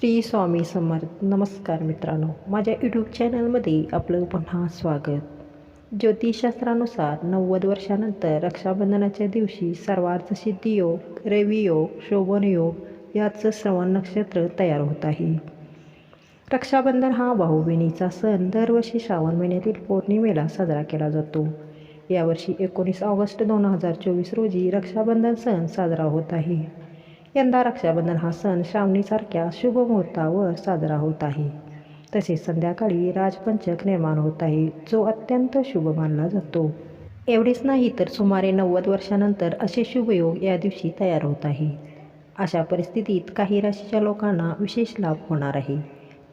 श्री स्वामी समर्थ. नमस्कार मित्रांनो. माझ्या यूट्यूब चॅनलमध्ये आपलं पुन्हा स्वागत. ज्योतिषशास्त्रानुसार नव्वद वर्षानंतर रक्षाबंधनाच्या दिवशी सर्वार्थ सिद्धी योग रवी योग शोभन योग याचं श्रवण नक्षत्र तयार होत आहे. रक्षाबंधन हा भाऊबहिणीचा सण दरवर्षी श्रावण महिन्यातील पौर्णिमेला साजरा केला जातो. यावर्षी एकोणीस ऑगस्ट दोन हजार चोवीस रोजी रक्षाबंधन सण साजरा होत आहे. यंदा रक्षाबंधन हा सण श्रावणीसारख्या शुभ मुहूर्तावर साजरा होत आहे. तसेच संध्याकाळी राजपंचक निर्माण होत आहे जो अत्यंत शुभ मानला जातो. एवढेच नाही तर सुमारे नव्वद वर्षानंतर असे शुभयोग या दिवशी तयार होत आहे. अशा परिस्थितीत काही राशीच्या लोकांना विशेष लाभ होणार आहे.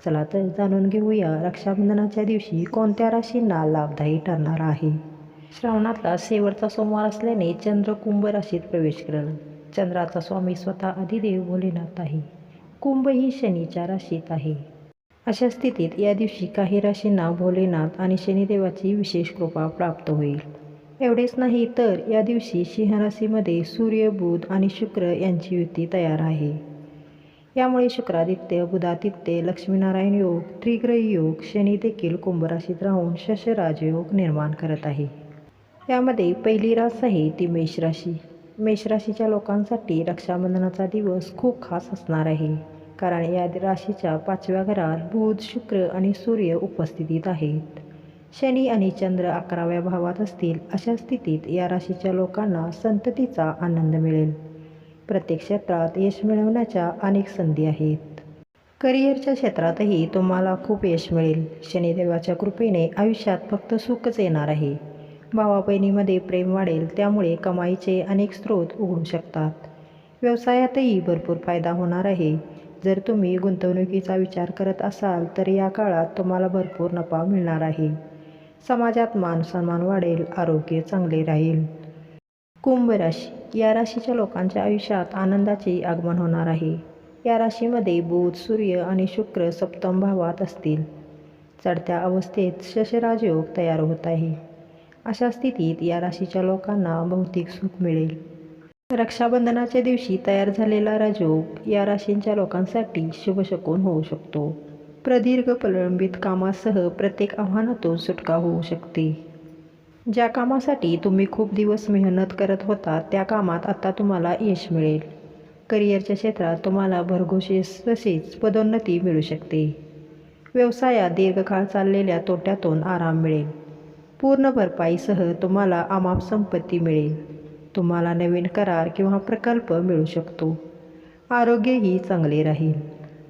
चला तर जाणून घेऊया रक्षाबंधनाच्या दिवशी कोणत्या राशींना लाभदायी ठरणार आहे. श्रावणातला शेवटचा सोमवार असल्याने चंद्र कुंभ राशीत प्रवेश करणं. चंद्राचा स्वामी स्वतः आदिदेव भोलेनाथ आहे कुंभ ही शनीच्या राशीत आहे. अशा स्थितीत या दिवशी काही राशींना भोलेनाथ आणि शनिदेवाची विशेष कृपा प्राप्त होईल. एवढेच नाही तर या दिवशी सिंहराशीमध्ये सूर्य बुध आणि शुक्र यांची युती तयार आहे. यामुळे शुक्रादित्य बुधादित्य लक्ष्मीनारायण योग त्रिग्रही योग शनी देखील कुंभराशीत राहून शशराजयोग निर्माण करत आहे. यामध्ये पहिली रास आहे ती मेष राशी. मेष राशीच्या लोकांसाठी रक्षाबंधनाचा दिवस खूप खास असणार आहे. कारण या राशीच्या पाचव्या घरात बुध शुक्र आणि सूर्य उपस्थितीत आहेत. शनी आणि चंद्र अकराव्या भावात असतील अशा स्थितीत या राशीच्या लोकांना संततीचा आनंद मिळेल. प्रत्येक क्षेत्रात यश मिळवण्याच्या अनेक संधी आहेत. करिअरच्या क्षेत्रातही तुम्हाला खूप यश मिळेल. शनिदेवाच्या कृपेने आयुष्यात फक्त सुखच येणार आहे. भावा बहिणीमध्ये प्रेम वाढेल त्यामुळे कमाईचे अनेक स्रोत उघडू शकतात. व्यवसायातही भरपूर फायदा होणार आहे. जर तुम्ही गुंतवणुकीचा विचार करत असाल तर या काळात तुम्हाला भरपूर नफा मिळणार आहे. समाजात मान सन्मान वाढेल आरोग्य चांगले राहील. कुंभ राशी या राशीच्या लोकांच्या आयुष्यात आनंदाचे आगमन होणार आहे. या राशीमध्ये बुध सूर्य आणि शुक्र सप्तम भावात असतील. चढत्या अवस्थेत शशराजयोग तयार होत आहे. अशा स्थितीत या राशीच्या लोकांना भौतिक सुख मिळेल. रक्षाबंधनाच्या दिवशी तयार झालेला राजयोग या राशींच्या लोकांसाठी शुभशकून होऊ शकतो. प्रदीर्घ प्रलंबित कामासह प्रत्येक आव्हानातून सुटका होऊ शकते. ज्या कामासाठी तुम्ही खूप दिवस मेहनत करत होता त्या कामात आता तुम्हाला यश मिळेल. करिअरच्या क्षेत्रात तुम्हाला भरघोस तसेच पदोन्नती मिळू शकते. व्यवसायात दीर्घकाळ चाललेल्या तोट्यातून आराम मिळेल. पूर्ण भरपाईसह तुम्हाला अमाप संपत्ती मिळेल. तुम्हाला नवीन करार किंवा प्रकल्प मिळू शकतो. आरोग्यही चांगले राहील.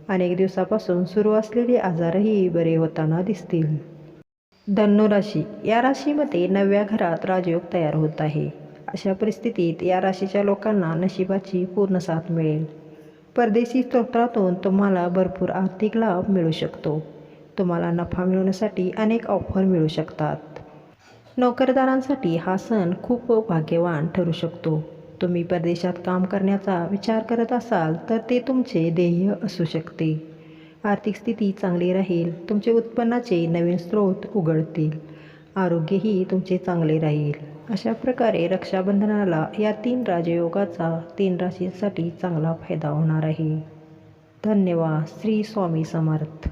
अनेक दिवसापासून सुरू असलेले आजारही बरे होताना दिसतील. धनुराशी या राशीमध्ये नव्या घरात राजयोग तयार होत आहे. अशा परिस्थितीत या राशीच्या लोकांना नशिबाची पूर्ण साथ मिळेल. परदेशी स्त्रोत्रातून तुम्हाला भरपूर आर्थिक लाभ मिळू शकतो. तुम्हाला नफा मिळवण्यासाठी अनेक ऑफर मिळू शकतात. नोकरदारांसाठी हा सण खूप भाग्यवान ठरू शकतो. तुम्ही परदेशात काम करण्याचा विचार करत असाल तर ते तुमचे ध्येय असू शकते. आर्थिक स्थिती चांगली राहील तुमचे उत्पन्नाचे नवीन स्रोत उघडतील आरोग्यही तुमचे चांगले राहील. अशा प्रकारे रक्षाबंधनाला या तीन राजयोगाचा तीन राशींसाठी चांगला फायदा होणार आहे. धन्यवाद. श्री स्वामी समर्थ.